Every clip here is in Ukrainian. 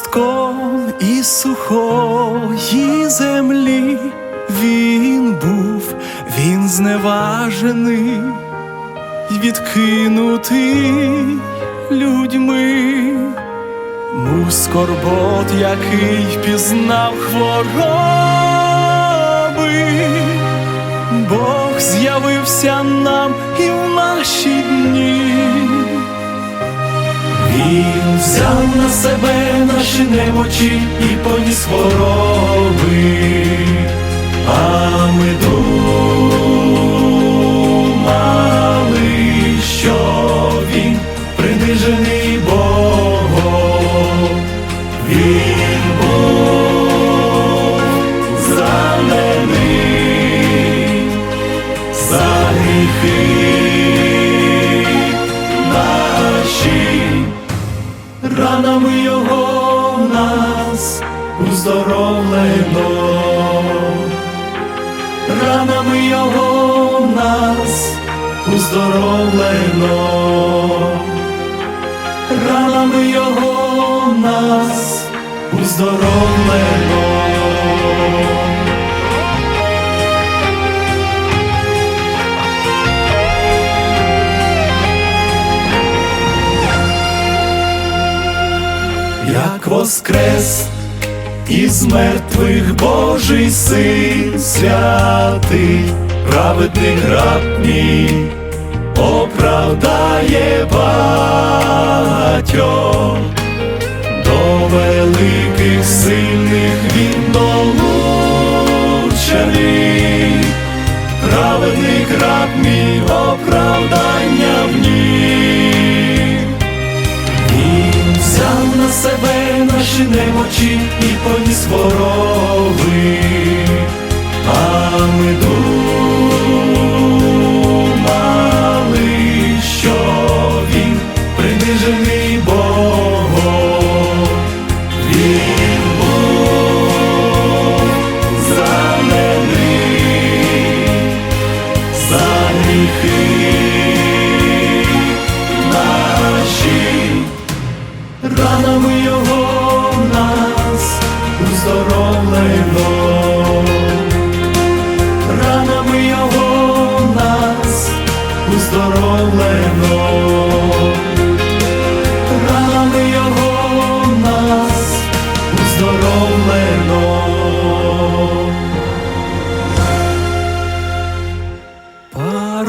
Паростком із сухої землі. Він був, він зневажений, відкинутий людьми, муж скорбот, який пізнав хвороби, Бог з'явився нам і в наші дні. Він взяв на себе наші немочі і поніс хвороби, а ми думали, уздоровлено, ранами його нас уздоровлено, ранами його нас уздоровлено. як воскрес із мертвих Божий син святий, праведний граб мій, оправдає багатьох, себе наші немочі і поніс хвороби, а ми думали,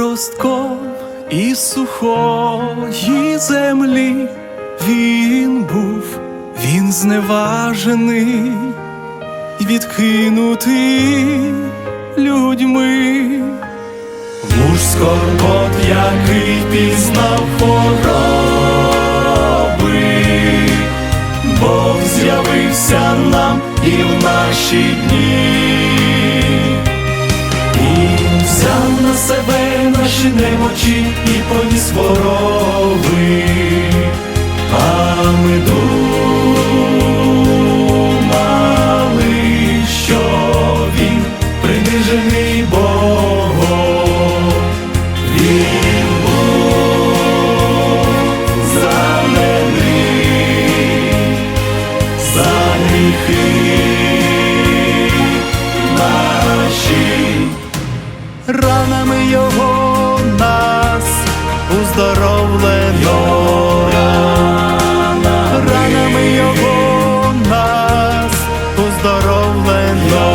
Паростком із сухої землі він був, він зневажений, відкинутий людьми. Муж скорбот, який пізнав хвороби, Бог з'явився нам і в наші дні. Він взяв на себе наші немочі і поніс хвороби, а ми думали, що він принижений Богом, він був зранений за гріхи наші. Ранами його уздоровлено, ранами його нас уздоровлено,